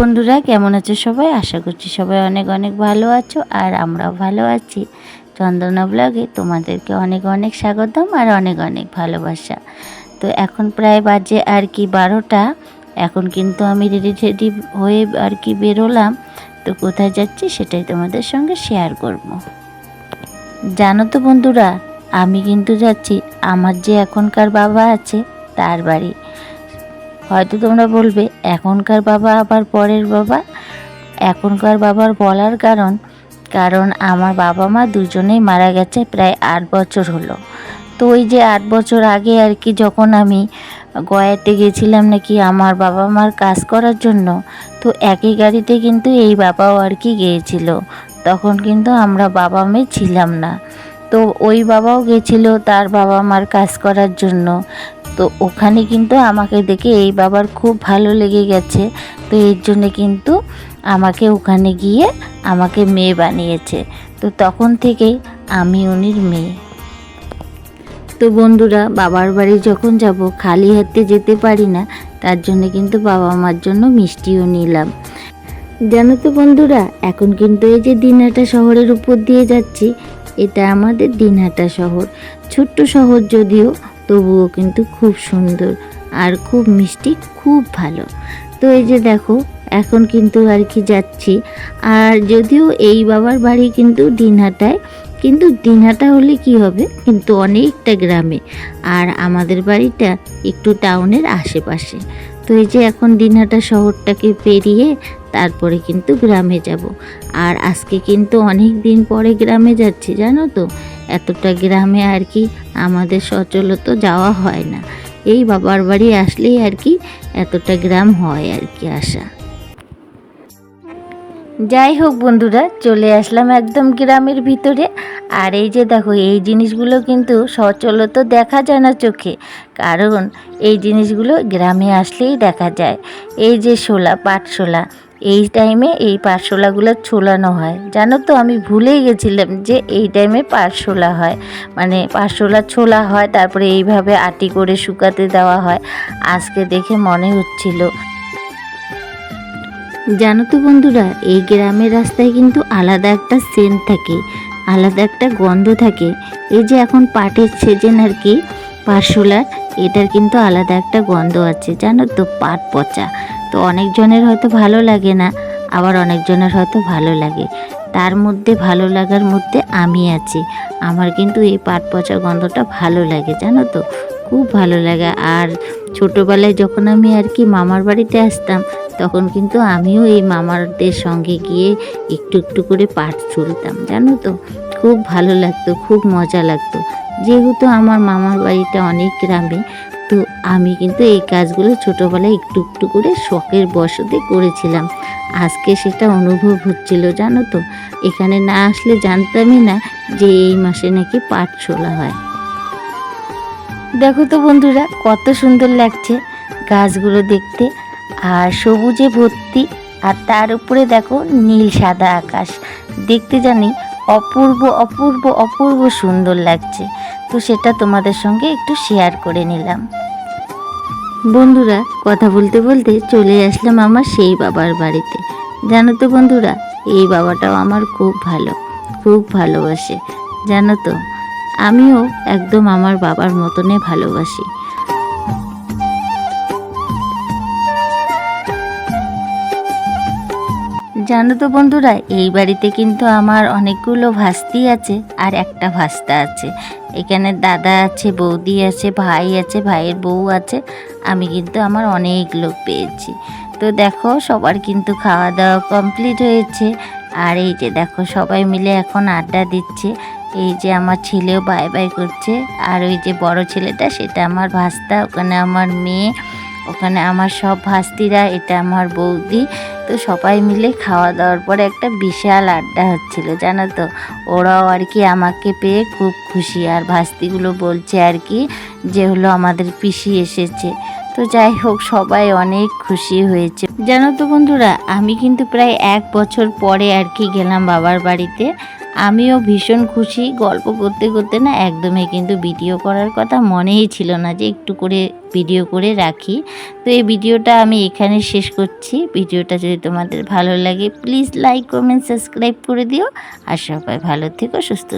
বন্ধুরা, কেমন আছো সবাই? আশা করছি সবাই অনেক অনেক ভালো আছো আর আমরাও ভালো আছি। চন্দনা ব্লগে তোমাদেরকে অনেক অনেক স্বাগতম আর অনেক অনেক ভালোবাসা। তো এখন প্রায় বাজে আর কি বারোটা। এখন কিন্তু আমি রেডি রেডি হয়ে আর কি বেরোলাম। তো কোথায় যাচ্ছি সেটাই তোমাদের সঙ্গে শেয়ার করব। জানো তো বন্ধুরা, আমি কিন্তু যাচ্ছি। আমার যে এখনকার বাবা আছে, তার বাড়ি। হয়তো তোমরা বলবে এখনকার বাবা আবার পরের বাবা? এখনকার বাবার বলার কারণ কারণ আমার বাবা মা দুজনেই মারা গেছে প্রায় আট বছর হলো। তো ওই যে আট বছর আগে আর কি যখন আমি গয়াতে গেছিলাম নাকি আমার বাবা মার কাজ করার জন্য, তো একই গাড়িতে কিন্তু এই বাবাও আর কি গিয়েছিল। তখন কিন্তু আমরা বাবা মেয়ে ছিলাম না। তো ওই বাবাও গেছিল তার বাবা মার কাজ করার জন্য। তো ওখানে কিন্তু আমাকে দেখে এই বাবার খুব ভালো লেগে গেছে। তো এর জন্যে কিন্তু আমাকে ওখানে গিয়ে আমাকে মেয়ে বানিয়েছে। তো তখন থেকেই আমি উনির মেয়ে। তো বন্ধুরা, বাবার বাড়ি যখন যাব, খালি হাতে যেতে পারি না, তার জন্য কিন্তু বাবা মার জন্য মিষ্টিও নিলাম। জানো তো বন্ধুরা, এখন কিন্তু এই যে দিনহাটা শহরের উপর দিয়ে যাচ্ছি, এটা আমাদের দিনহাটা শহর। ছোট্ট শহর যদিও তবুও কিন্তু খুব সুন্দর আর খুব মিষ্টি, খুব ভালো। তো এই যে দেখো, এখন কিন্তু আর কি যাচ্ছি। আর যদিও এই বাবার বাড়ি কিন্তু দিনহাটায়, কিন্তু দিনহাটা হলে কি হবে? কিন্তু অনেকটা গ্রামে। আর আমাদের বাড়িটা একটু টাউনের আশেপাশে। তো এই যে এখন দিনহাটা শহরটাকে পেরিয়ে তারপরে কিন্তু গ্রামে যাব। আর আজকে কিন্তু অনেক দিন পরে গ্রামে যাচ্ছি, জানো তো? এতটা গ্রামে আর কি আমাদের সচলত যাওয়া হয় না। এই বাবার বাড়ি আসলেই আর কি এতটা গ্রাম হয় আর কি আসা। যাই হোক বন্ধুরা, চলে আসলাম একদম গ্রামের ভিতরে। আর এই যে দেখো, এই জিনিসগুলো কিন্তু সচলত দেখা যায় না চোখে। কারণ এই জিনিসগুলো গ্রামে আসলেই দেখা যায়। এই যে শোলা, পাটশোলা এই টাইমে এই পাটশোলাগুলো ছোলানো হয়। জানো তো, আমি ভুলেই গেছিলাম যে এই টাইমে পাটশোলা হয়। মানে পাটশোলা ছোলা হয়, তারপরে এইভাবে আটি করে শুকাতে দেওয়া হয়। আজকে দেখে মনে হচ্ছিল। জানো তো বন্ধুরা, এই গ্রামের রাস্তায় কিন্তু আলাদা একটা সেন্ট থাকে, আলাদা একটা গন্ধ থাকে। এই যে এখন পাটের সেজেন আর কি পাটশোলার এটার কিন্তু আলাদা একটা গন্ধ আছে, জানো তো, পাট পচা। তো অনেকজনের হয়তো ভালো লাগে না, আবার অনেকজনের হয়তো ভালো লাগে। তার মধ্যে ভালো লাগার মধ্যে আমি আছি। আমার কিন্তু এই পাট পচা গন্ধটা ভালো লাগে, জানো তো। খুব ভালো লাগে। আর ছোটোবেলায় যখন আমি আর কি মামার বাড়িতে আসতাম, তখন কিন্তু আমিও এই মামারদের সঙ্গে গিয়ে একটু একটু করে পাট চুলতাম জানো তো? খুব ভালো লাগতো, খুব মজা লাগতো। যেহেতু আমার মামার বাড়িটা অনেক গ্রামে, তো আমি কিন্তু এই কাজগুলো ছোটোবেলায় একটু একটু করে শখের বসতে করেছিলাম। আজকে সেটা অনুভব হচ্ছিল, জানো তো? এখানে না আসলে জানতামই না যে এই মাসে নাকি পাট ছোলা হয়। দেখো তো বন্ধুরা, কত সুন্দর লাগছে গাছগুলো দেখতে। আর সবুজে ভর্তি, আর তার উপরে দেখো নীল সাদা আকাশ। দেখতে জানি অপূর্ব অপূর্ব অপূর্ব সুন্দর লাগছে। তো সেটা তোমাদের সঙ্গে একটু শেয়ার করে নিলাম। বন্ধুরা, কথা বলতে বলতে চলে আসলাম আমার সেই বাবার বাড়িতে। জানো তো বন্ধুরা, এই বাবাটাও আমার খুব ভালো, খুব ভালোবাসে। জানো তো? আমিও একদম আমার বাবার মতনে ভালোবাসি। জানো তো বন্ধুরা, এই বাড়িতে কিন্তু আমার অনেকগুলো ভাস্তি আছে আর একটা ভাস্তা আছে। এখানে দাদা আছে, বৌদি আছে, ভাই আছে, ভাইয়ের বউ আছে। আমি কিন্তু আমার অনেক লোক পেয়েছি। তো দেখো, সবার কিন্তু খাওয়া দাওয়া কমপ্লিট হয়েছে। আর এই যে দেখো, সবাই মিলে এখন আড্ডা দিচ্ছে। এই যে আমার ছেলেও বাই বাই করছে। আর ওই যে বড় ছেলেটা, সেটা আমার ভাস্তা, ওখানে আমার মেয়ে, ওখানে আমার সব ভাস্তিরা, এটা আমার বৌদি। তো সবাই মিলে খাওয়া দাওয়ার পরে একটা বিশাল আড্ডা হচ্ছিল, জানো তো? ওরাও আর কি আমাকে পেয়ে খুব খুশি। আর ভাস্তিগুলো বলছে আর কি যে হলো আমাদের পিসি এসেছে। তো যাই হোক, সবাই অনেক খুশি হয়েছে। জানো তো বন্ধুরা, আমি কিন্তু প্রায় এক বছর পরে আর কি গেলাম বাবার বাড়িতে। আমিও ভীষণ খুশি, গল্প করতে করতে না একদমই কিন্তু ভিডিও করার কথা মনেই ছিল না যে একটু করে ভিডিও করে রাখি। তো এই ভিডিওটা আমি এখানে শেষ করছি। ভিডিওটা যদি তোমাদের ভালো লাগে প্লিজ লাইক কমেন্ট সাবস্ক্রাইব করে দিও। আর সবাই ভালো থেকো, সুস্থ।